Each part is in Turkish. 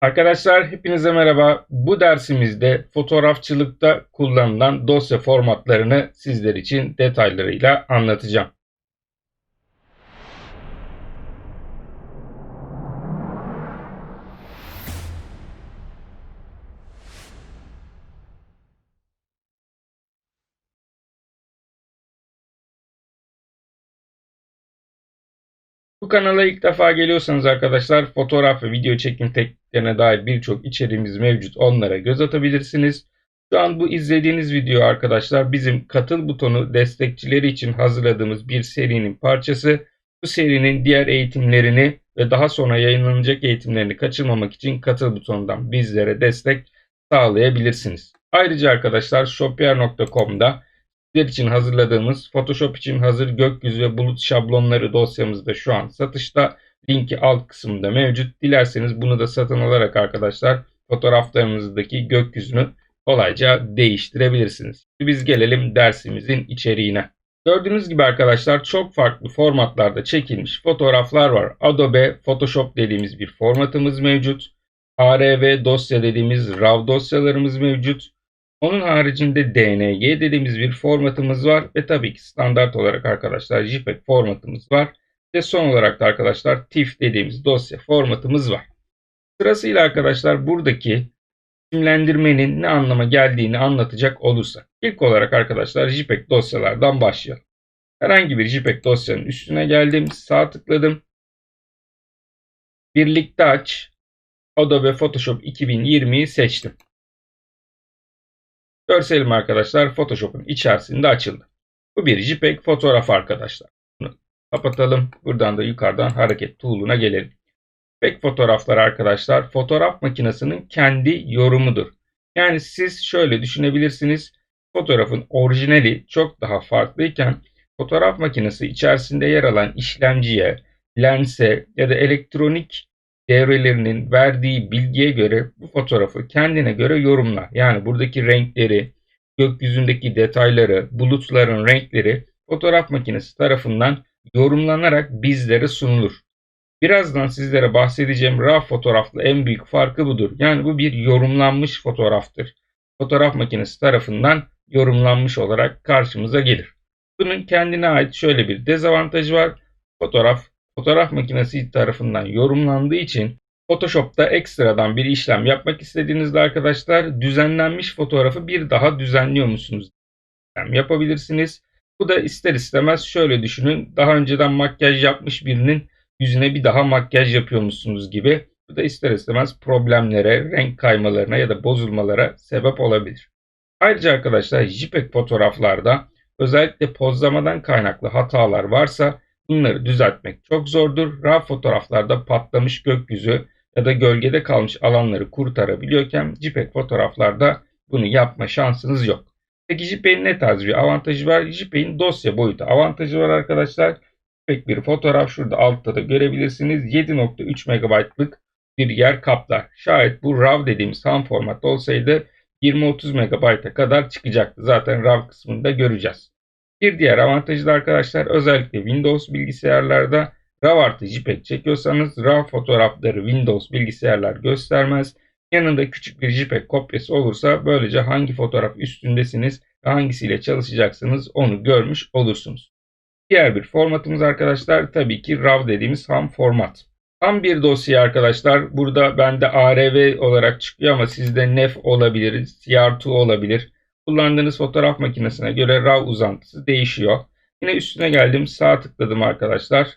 Arkadaşlar hepinize merhaba. Bu dersimizde fotoğrafçılıkta kullanılan dosya formatlarını sizler için detaylarıyla anlatacağım. Bu kanala ilk defa geliyorsanız arkadaşlar fotoğraf ve video çekim tekniklerine dair birçok içeriğimiz mevcut. Onlara göz atabilirsiniz. Şu an bu izlediğiniz video arkadaşlar bizim katıl butonu destekçileri için hazırladığımız bir serinin parçası. Bu serinin diğer eğitimlerini ve daha sonra yayınlanacak eğitimlerini kaçırmamak için katıl butonundan bizlere destek sağlayabilirsiniz. Ayrıca arkadaşlar shopier.com'da sizler için hazırladığımız Photoshop için hazır gökyüzü ve bulut şablonları dosyamız da şu an satışta. Linki alt kısımda mevcut. Dilerseniz bunu da satın alarak arkadaşlar fotoğraflarınızdaki gökyüzünü kolayca değiştirebilirsiniz. Biz gelelim dersimizin içeriğine. Gördüğünüz gibi arkadaşlar çok farklı formatlarda çekilmiş fotoğraflar var. Adobe Photoshop dediğimiz bir formatımız mevcut. ARV dosya dediğimiz RAW dosyalarımız mevcut. Onun haricinde DNG dediğimiz bir formatımız var ve tabii ki standart olarak arkadaşlar JPEG formatımız var. Ve son olarak da arkadaşlar TIFF dediğimiz dosya formatımız var. Sırasıyla arkadaşlar buradaki isimlendirmenin ne anlama geldiğini anlatacak olursak. İlk olarak arkadaşlar JPEG dosyalardan başlayalım. Herhangi bir JPEG dosyanın üstüne geldim. Sağ tıkladım. Birlikte aç. Adobe Photoshop 2020'yi seçtim. Görselim arkadaşlar Photoshop'un içerisinde açıldı. Bu bir JPEG fotoğraf arkadaşlar. Bunu kapatalım. Buradan da yukarıdan hareket tool'una gelelim. JPEG fotoğraflar arkadaşlar fotoğraf makinesinin kendi yorumudur. Yani siz şöyle düşünebilirsiniz. Fotoğrafın orijinali çok daha farklıyken fotoğraf makinesi içerisinde yer alan işlemciye, lense ya da elektronik devrelerinin verdiği bilgiye göre bu fotoğrafı kendine göre yorumlar. Yani buradaki renkleri, gökyüzündeki detayları, bulutların renkleri fotoğraf makinesi tarafından yorumlanarak bizlere sunulur. Birazdan sizlere bahsedeceğim RAW fotoğrafla en büyük farkı budur. Yani bu bir yorumlanmış fotoğraftır. Fotoğraf makinesi tarafından yorumlanmış olarak karşımıza gelir. Bunun kendine ait şöyle bir dezavantajı var. Fotoğraf fotoğraf makinesi tarafından yorumlandığı için Photoshop'ta ekstradan bir işlem yapmak istediğinizde arkadaşlar düzenlenmiş fotoğrafı bir daha düzenliyor musunuz? yapabilirsiniz. Bu da ister istemez şöyle düşünün. Daha önceden makyaj yapmış birinin yüzüne bir daha makyaj yapıyormuşsunuz gibi. Bu da ister istemez problemlere, renk kaymalarına ya da bozulmalara sebep olabilir. Ayrıca arkadaşlar JPEG fotoğraflarda özellikle pozlamadan kaynaklı hatalar varsa Bunları düzeltmek çok zordur. RAW fotoğraflarda patlamış gökyüzü ya da gölgede kalmış alanları kurtarabiliyorken JPEG fotoğraflarda bunu yapma şansınız yok. Peki JPEG'in ne tarz bir avantajı var? JPEG'in dosya boyutu avantajı var arkadaşlar. JPEG bir fotoğraf şurada altta da görebilirsiniz. 7.3 MB'lık bir yer kaplar. Şayet bu RAW dediğimiz ham format olsaydı 20-30 MB'a kadar çıkacaktı. Zaten RAW kısmında göreceğiz. Bir diğer avantajı da arkadaşlar özellikle Windows bilgisayarlarda RAW artı JPEG çekiyorsanız RAW fotoğrafları Windows bilgisayarlar göstermez. Yanında küçük bir JPEG kopyası olursa böylece hangi fotoğraf üstündesiniz ve hangisiyle çalışacaksınız onu görmüş olursunuz. Diğer bir formatımız arkadaşlar tabii ki RAW dediğimiz ham format. Tam bir dosya arkadaşlar. Burada bende ARV olarak çıkıyor ama sizde NEF olabilir, CR2 olabilir. Kullandığınız fotoğraf makinesine göre RAW uzantısı değişiyor. Yine üstüne geldim sağ tıkladım arkadaşlar.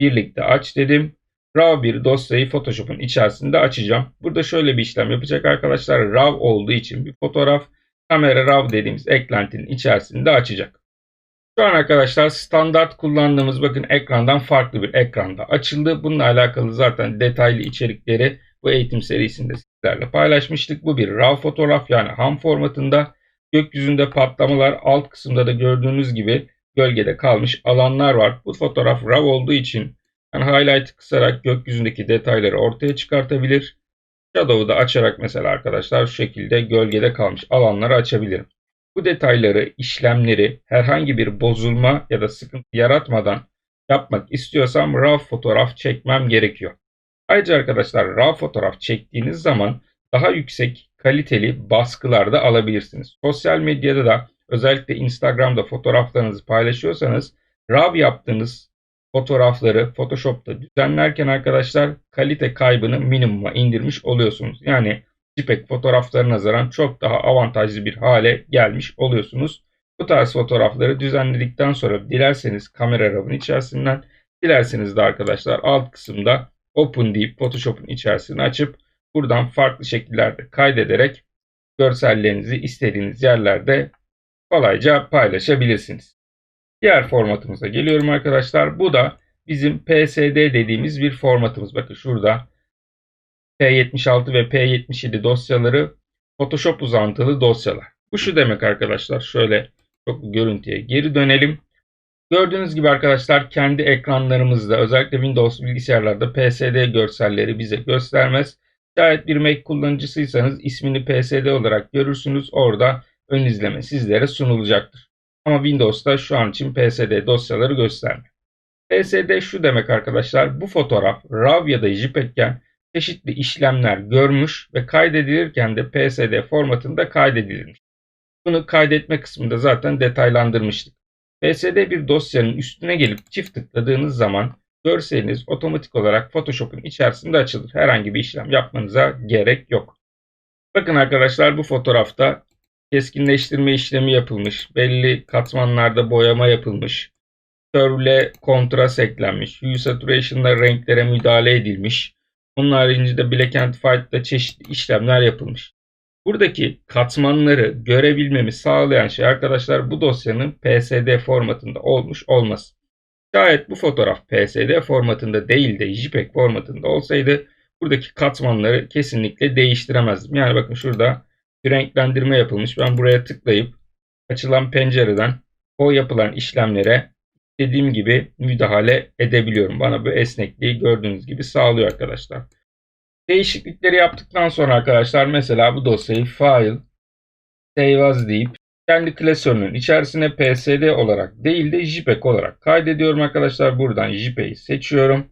Birlikte aç dedim. RAW bir dosyayı Photoshop'un içerisinde açacağım. Burada şöyle bir işlem yapacak arkadaşlar. RAW olduğu için bir fotoğraf kamera RAW dediğimiz eklentinin içerisinde açacak. Şu an arkadaşlar standart kullandığımız bakın ekrandan farklı bir ekranda açıldı. Bununla alakalı zaten detaylı içerikleri bu eğitim serisinde sizlerle paylaşmıştık. Bu bir RAW fotoğraf yani ham formatında. Gökyüzünde patlamalar alt kısımda da gördüğünüz gibi gölgede kalmış alanlar var. Bu fotoğraf RAW olduğu için yani highlight kısarak gökyüzündeki detayları ortaya çıkartabilir. Shadow'u da açarak mesela arkadaşlar şu şekilde gölgede kalmış alanları açabilirim. Bu detayları, işlemleri herhangi bir bozulma ya da sıkıntı yaratmadan yapmak istiyorsam RAW fotoğraf çekmem gerekiyor. Ayrıca arkadaşlar RAW fotoğraf çektiğiniz zaman daha yüksek kaliteli baskılar da alabilirsiniz. Sosyal medyada da özellikle Instagram'da fotoğraflarınızı paylaşıyorsanız RAW yaptığınız fotoğrafları Photoshop'ta düzenlerken arkadaşlar kalite kaybını minimuma indirmiş oluyorsunuz. Yani JPEG fotoğraflarına nazaran çok daha avantajlı bir hale gelmiş oluyorsunuz. Bu tarz fotoğrafları düzenledikten sonra dilerseniz kamera RAW'ın içerisinden dilerseniz de arkadaşlar alt kısımda Open deyip Photoshop'un içerisini açıp buradan farklı şekillerde kaydederek görsellerinizi istediğiniz yerlerde kolayca paylaşabilirsiniz. Diğer formatımıza geliyorum arkadaşlar. Bu da bizim PSD dediğimiz bir formatımız. Bakın şurada P76 ve P77 dosyaları Photoshop uzantılı dosyalar. Bu şu demek arkadaşlar. Şöyle çok görüntüye geri dönelim. Gördüğünüz gibi arkadaşlar kendi ekranlarımızda özellikle Windows bilgisayarlarda PSD görselleri bize göstermez. Şayet bir Mac kullanıcısıysanız ismini PSD olarak görürsünüz. Orada ön izleme sizlere sunulacaktır. Ama Windows'ta şu an için PSD dosyaları göstermiyor. PSD şu demek arkadaşlar bu fotoğraf RAW ya da JPEG'ken çeşitli işlemler görmüş ve kaydedilirken de PSD formatında kaydedilmiş. Bunu kaydetme kısmında zaten detaylandırmıştık. PSD bir dosyanın üstüne gelip çift tıkladığınız zaman görseliniz otomatik olarak Photoshop'un içerisinde açılır. Herhangi bir işlem yapmanıza gerek yok. Bakın arkadaşlar bu fotoğrafta keskinleştirme işlemi yapılmış. Belli katmanlarda boyama yapılmış. Curve'le kontrast eklenmiş. Hue Saturation'da renklere müdahale edilmiş. Onun haricinde Black and White'da çeşitli işlemler yapılmış. Buradaki katmanları görebilmemi sağlayan şey arkadaşlar bu dosyanın PSD formatında olmuş olması. Şayet bu fotoğraf PSD formatında değil de JPEG formatında olsaydı buradaki katmanları kesinlikle değiştiremezdim. Yani bakın şurada bir renklendirme yapılmış. Ben buraya tıklayıp açılan pencereden o yapılan işlemlere istediğim gibi müdahale edebiliyorum. Bana bu esnekliği gördüğünüz gibi sağlıyor arkadaşlar. Değişiklikleri yaptıktan sonra arkadaşlar mesela bu dosyayı file save as deyip kendi klasörünün içerisine PSD olarak değil de JPEG olarak kaydediyorum arkadaşlar. Buradan JPEG'i seçiyorum.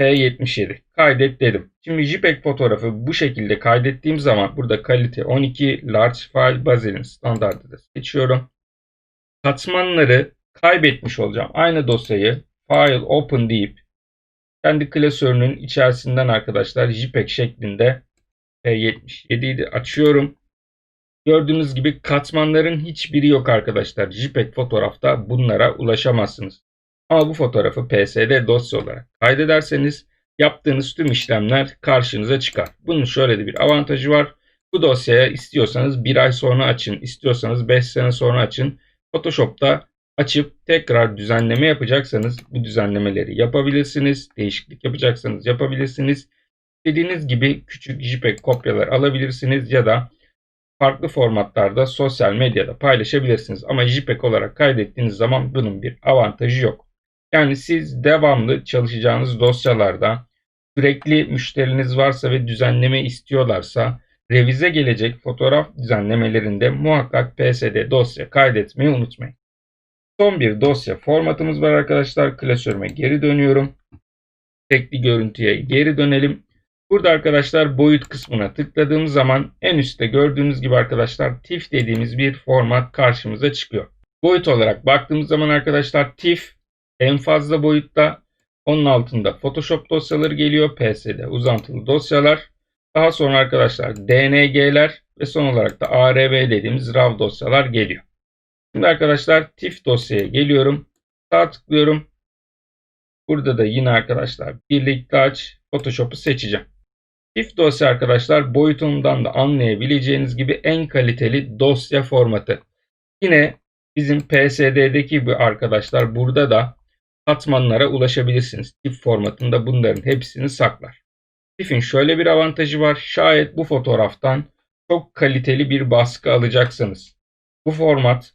P77 kaydet dedim. Şimdi JPEG fotoğrafı bu şekilde kaydettiğim zaman burada kalite 12 large file bazelin standartı da seçiyorum. Katmanları kaybetmiş olacağım. Aynı dosyayı file open deyip kendi klasörünün içerisinden arkadaşlar JPEG şeklinde P77'yi açıyorum. Gördüğünüz gibi katmanların hiçbiri yok arkadaşlar. JPEG fotoğrafta bunlara ulaşamazsınız. Ama bu fotoğrafı PSD dosya olarak kaydederseniz yaptığınız tüm işlemler karşınıza çıkar. Bunun şöyle de bir avantajı var. Bu dosyaya istiyorsanız bir ay sonra açın, istiyorsanız 5 sene sonra açın. Photoshop'ta açıp tekrar düzenleme yapacaksanız bu düzenlemeleri yapabilirsiniz. Değişiklik yapacaksanız yapabilirsiniz. Dediğiniz gibi küçük JPEG kopyalar alabilirsiniz ya da farklı formatlarda sosyal medyada paylaşabilirsiniz. Ama JPEG olarak kaydettiğiniz zaman bunun bir avantajı yok. Yani siz devamlı çalışacağınız dosyalarda sürekli müşteriniz varsa ve düzenleme istiyorlarsa revize gelecek fotoğraf düzenlemelerinde muhakkak PSD dosya kaydetmeyi unutmayın. Son bir dosya formatımız var arkadaşlar. Klasörüme geri dönüyorum. Tekli görüntüye geri dönelim. Burada arkadaşlar boyut kısmına tıkladığımız zaman en üstte gördüğünüz gibi arkadaşlar TIFF dediğimiz bir format karşımıza çıkıyor. Boyut olarak baktığımız zaman arkadaşlar TIFF en fazla boyutta onun altında Photoshop dosyaları geliyor. PSD uzantılı dosyalar. Daha sonra arkadaşlar DNG'ler ve son olarak da ARB dediğimiz RAW dosyalar geliyor. Şimdi arkadaşlar TIFF dosyaya geliyorum. Sağ tıklıyorum. Burada da yine arkadaşlar birlikte aç Photoshop'u seçeceğim. TIFF dosya arkadaşlar boyutundan da anlayabileceğiniz gibi en kaliteli dosya formatı. Yine bizim PSD'deki gibi arkadaşlar burada da katmanlara ulaşabilirsiniz. TIFF formatında bunların hepsini saklar. TIFF'in şöyle bir avantajı var. Şayet bu fotoğraftan çok kaliteli bir baskı alacaksanız bu format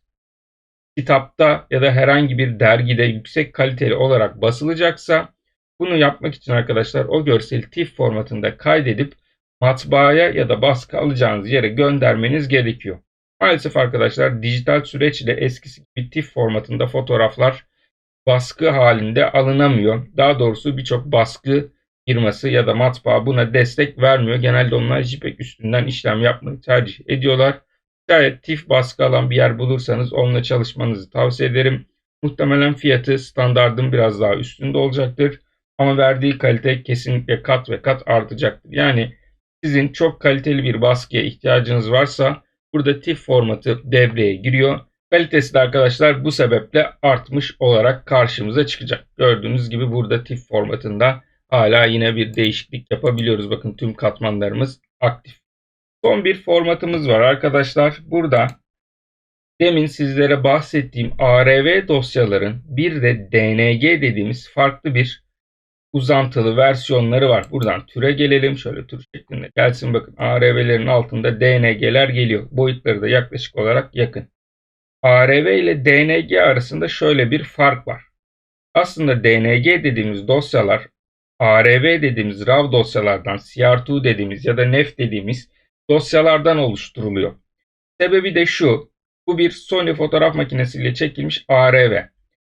kitapta ya da herhangi bir dergide yüksek kaliteli olarak basılacaksa bunu yapmak için arkadaşlar o görseli TIFF formatında kaydedip matbaaya ya da baskı alacağınız yere göndermeniz gerekiyor. Maalesef arkadaşlar dijital süreçle eskisi gibi TIFF formatında fotoğraflar baskı halinde alınamıyor. Daha doğrusu birçok baskı firması ya da matbaa buna destek vermiyor. Genelde onlar JPEG üstünden işlem yapmayı tercih ediyorlar. Şayet TIFF baskı alan bir yer bulursanız onunla çalışmanızı tavsiye ederim. Muhtemelen fiyatı standardın biraz daha üstünde olacaktır. Ama verdiği kalite kesinlikle kat ve kat artacaktır. Yani sizin çok kaliteli bir baskıya ihtiyacınız varsa burada TIFF formatı devreye giriyor. Kalitesi de arkadaşlar bu sebeple artmış olarak karşımıza çıkacak. Gördüğünüz gibi burada TIFF formatında hala yine bir değişiklik yapabiliyoruz. Bakın tüm katmanlarımız aktif. Son bir formatımız var arkadaşlar. Burada demin sizlere bahsettiğim ARV dosyaların bir de DNG dediğimiz farklı bir uzantılı versiyonları var. Buradan türe gelelim. Şöyle tür şeklinde gelsin. Bakın ARV'lerin altında DNG'ler geliyor. Boyutları da yaklaşık olarak yakın. ARV ile DNG arasında şöyle bir fark var. Aslında DNG dediğimiz dosyalar ARV dediğimiz RAW dosyalardan, CR2 dediğimiz ya da NEF dediğimiz dosyalardan oluşturuluyor. Sebebi de şu. Bu bir Sony fotoğraf makinesiyle çekilmiş ARV.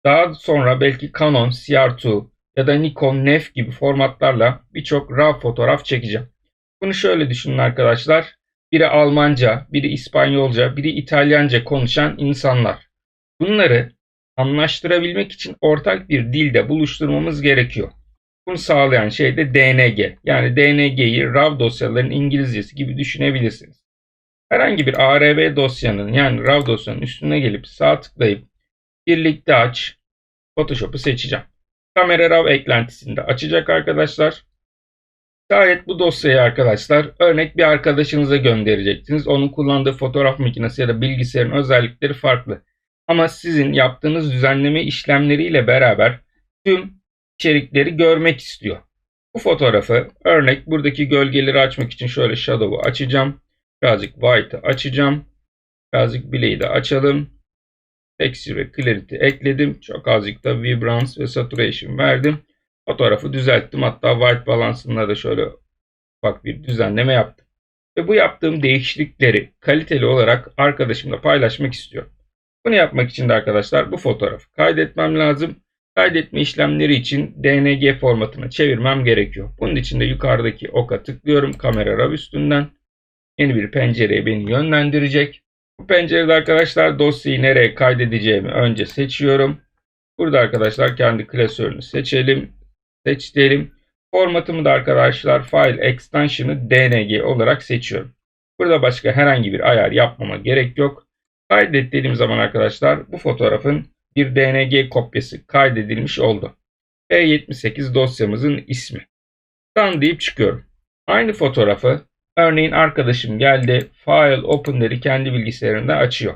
Daha sonra belki Canon, CR2 ya da Nikon, NEF gibi formatlarla birçok RAW fotoğraf çekeceğim. Bunu şöyle düşünün arkadaşlar. Biri Almanca, biri İspanyolca, biri İtalyanca konuşan insanlar. Bunları anlaştırabilmek için ortak bir dilde buluşturmamız gerekiyor. Bunu sağlayan şey de DNG. Yani DNG'yi RAW dosyaların İngilizcesi gibi düşünebilirsiniz. Herhangi bir ARV dosyanın yani RAW dosyanın üstüne gelip sağ tıklayıp birlikte aç Photoshop'u seçeceğim. Kamera RAW eklentisini açacak arkadaşlar. Şayet bu dosyayı arkadaşlar örnek bir arkadaşınıza göndereceksiniz. Onun kullandığı fotoğraf makinesi ya da bilgisayarın özellikleri farklı. Ama sizin yaptığınız düzenleme işlemleriyle beraber tüm içerikleri görmek istiyor. Bu fotoğrafı örnek buradaki gölgeleri açmak için şöyle shadow'u açacağım. Birazcık white'ı açacağım. Birazcık bileği de açalım. Texture ve Clarity ekledim. Çok azıcık da Vibrance ve Saturation verdim. Fotoğrafı düzelttim. Hatta White balansında da şöyle ufak bir düzenleme yaptım. Ve bu yaptığım değişiklikleri kaliteli olarak arkadaşımla paylaşmak istiyorum. Bunu yapmak için de arkadaşlar bu fotoğrafı kaydetmem lazım. Kaydetme işlemleri için DNG formatına çevirmem gerekiyor. Bunun için de yukarıdaki oka tıklıyorum. Kamera RAW üstünden. Yeni bir pencereye beni yönlendirecek. Bu pencerede arkadaşlar dosyayı nereye kaydedeceğimi önce seçiyorum. Burada arkadaşlar kendi klasörünü seçelim. Seç diyelim. Formatımı da arkadaşlar File Extension'ı DNG olarak seçiyorum. Burada başka herhangi bir ayar yapmama gerek yok. Kaydet dediğim zaman arkadaşlar bu fotoğrafın bir DNG kopyası kaydedilmiş oldu. P78 dosyamızın ismi. Done deyip çıkıyorum. Aynı fotoğrafı örneğin arkadaşım geldi File Open'leri kendi bilgisayarında açıyor.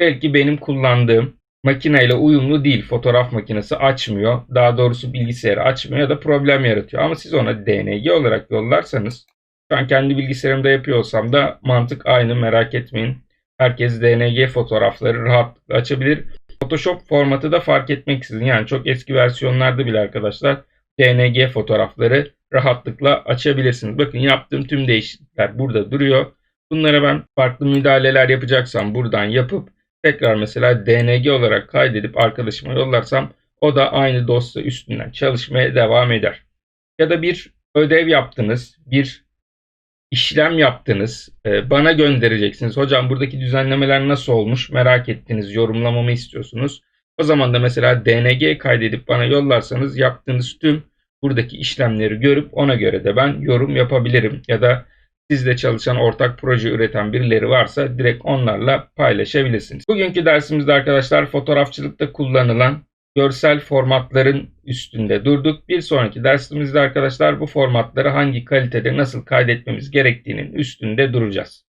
Belki benim kullandığım makineyle uyumlu değil. Fotoğraf makinesi açmıyor. Daha doğrusu bilgisayarı açmıyor ya da problem yaratıyor. Ama siz ona DNG olarak yollarsanız şu an kendi bilgisayarımda yapıyorsam da mantık aynı merak etmeyin. Herkes DNG fotoğrafları rahatlıkla açabilir. Photoshop formatı da fark etmeksizin yani çok eski versiyonlarda bile arkadaşlar DNG fotoğrafları rahatlıkla açabilirsiniz. Bakın yaptığım tüm değişiklikler burada duruyor. Bunlara ben farklı müdahaleler yapacaksam buradan yapıp tekrar mesela DNG olarak kaydedip arkadaşıma yollarsam o da aynı dosya üstünden çalışmaya devam eder. Ya da bir ödev yaptınız, bir işlem yaptınız, e, bana göndereceksiniz. Hocam buradaki düzenlemeler nasıl olmuş merak ettiniz, yorumlamamı istiyorsunuz. O zaman da mesela DNG kaydedip bana yollarsanız yaptığınız tüm buradaki işlemleri görüp ona göre de ben yorum yapabilirim. Ya da sizle çalışan ortak proje üreten birileri varsa direkt onlarla paylaşabilirsiniz. Bugünkü dersimizde arkadaşlar fotoğrafçılıkta kullanılan görsel formatların üstünde durduk. Bir sonraki dersimizde arkadaşlar bu formatları hangi kalitede nasıl kaydetmemiz gerektiğinin üstünde duracağız.